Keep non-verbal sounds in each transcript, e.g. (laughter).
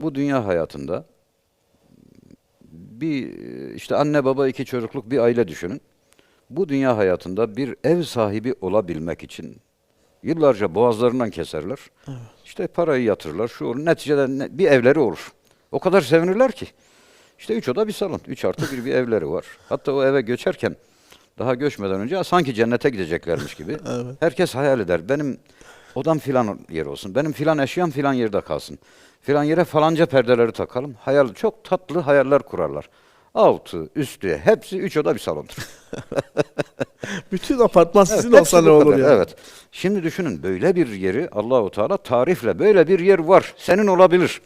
Bu dünya hayatında bir işte anne baba iki çocukluk bir aile düşünün. Bu dünya hayatında bir ev sahibi olabilmek için yıllarca boğazlarından keserler. İşte parayı yatırırlar. Şu olur. Neticede ne- bir evleri olur. O kadar sevinirler ki. İşte üç oda bir salon. Üç artı bir bir evleri var. Hatta o eve göçerken daha göçmeden önce sanki cennete gideceklermiş gibi. (laughs) Evet. Herkes hayal eder. Benim odam filan yer olsun. Benim filan eşyam filan yerde kalsın. Filan yere falanca perdeleri takalım. Hayal çok tatlı hayaller kurarlar. Altı, üstü hepsi üç oda bir salondur. (laughs) Bütün apartman sizin Evet, olsa ne olur ya? Evet. Şimdi düşünün böyle bir yeri Allahu Teala tarifle böyle bir yer var. Senin olabilir.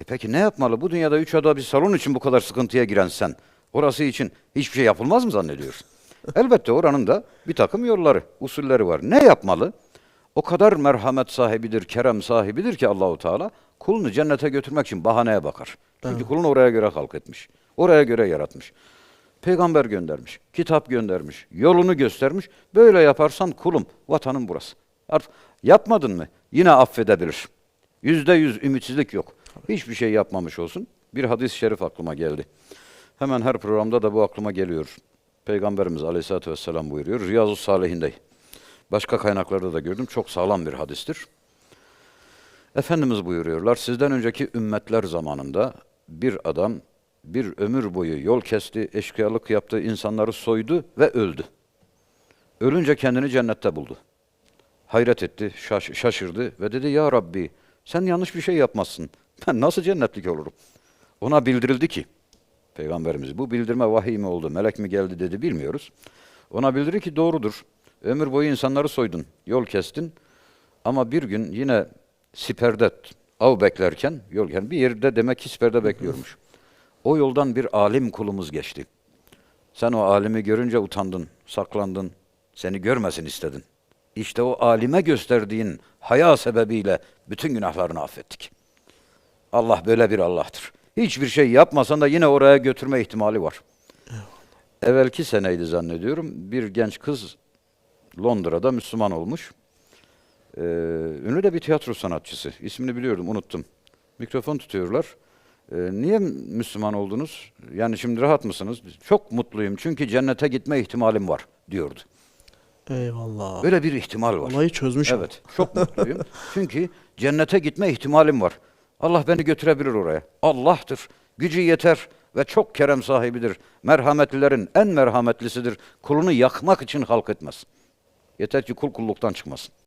E peki ne yapmalı? Bu dünyada üç oda bir salon için bu kadar sıkıntıya giren sen. Orası için hiçbir şey yapılmaz mı zannediyorsun? (laughs) Elbette oranın da bir takım yolları, usulleri var. Ne yapmalı? O kadar merhamet sahibidir, kerem sahibidir ki Allahu Teala kulunu cennete götürmek için bahaneye bakar. Çünkü kulunu oraya göre halk etmiş. Oraya göre yaratmış. Peygamber göndermiş, kitap göndermiş, yolunu göstermiş. Böyle yaparsan kulum, vatanın burası. Artık yapmadın mı yine affedebilir. Yüzde yüz ümitsizlik yok. Hiçbir şey yapmamış olsun. Bir hadis-i şerif aklıma geldi. Hemen her programda da bu aklıma geliyor. Peygamberimiz Aleyhisselatü Vesselam buyuruyor. Riyazu Salihinde. Başka kaynaklarda da gördüm. Çok sağlam bir hadistir. Efendimiz buyuruyorlar. Sizden önceki ümmetler zamanında bir adam bir ömür boyu yol kesti, eşkıyalık yaptı, insanları soydu ve öldü. Ölünce kendini cennette buldu. Hayret etti, şaş- şaşırdı ve dedi ya Rabbi sen yanlış bir şey yapmazsın. Ben nasıl cennetlik olurum? Ona bildirildi ki Peygamberimiz bu bildirme vahiy mi oldu, melek mi geldi dedi bilmiyoruz. Ona bildirir ki doğrudur. Ömür boyu insanları soydun, yol kestin. Ama bir gün yine siperde av beklerken, yol yani bir yerde demek ki siperde bekliyormuş. O yoldan bir alim kulumuz geçti. Sen o alimi görünce utandın, saklandın, seni görmesin istedin. İşte o alime gösterdiğin haya sebebiyle bütün günahlarını affettik. Allah böyle bir Allah'tır. Hiçbir şey yapmasan da yine oraya götürme ihtimali var. Evvelki seneydi zannediyorum. Bir genç kız Londra'da Müslüman olmuş. Ee, ünlü de bir tiyatro sanatçısı. İsmini biliyordum, unuttum. Mikrofon tutuyorlar. Ee, niye Müslüman oldunuz? Yani şimdi rahat mısınız? Çok mutluyum çünkü cennete gitme ihtimalim var diyordu. Eyvallah. Böyle bir ihtimal var. Olayı çözmüş. Evet, çok mutluyum. (laughs) Çünkü cennete gitme ihtimalim var. Allah beni götürebilir oraya. Allah'tır. Gücü yeter ve çok kerem sahibidir. Merhametlilerin en merhametlisidir. Kulunu yakmak için halk etmez. Yeter ki kul kulluktan çıkmasın.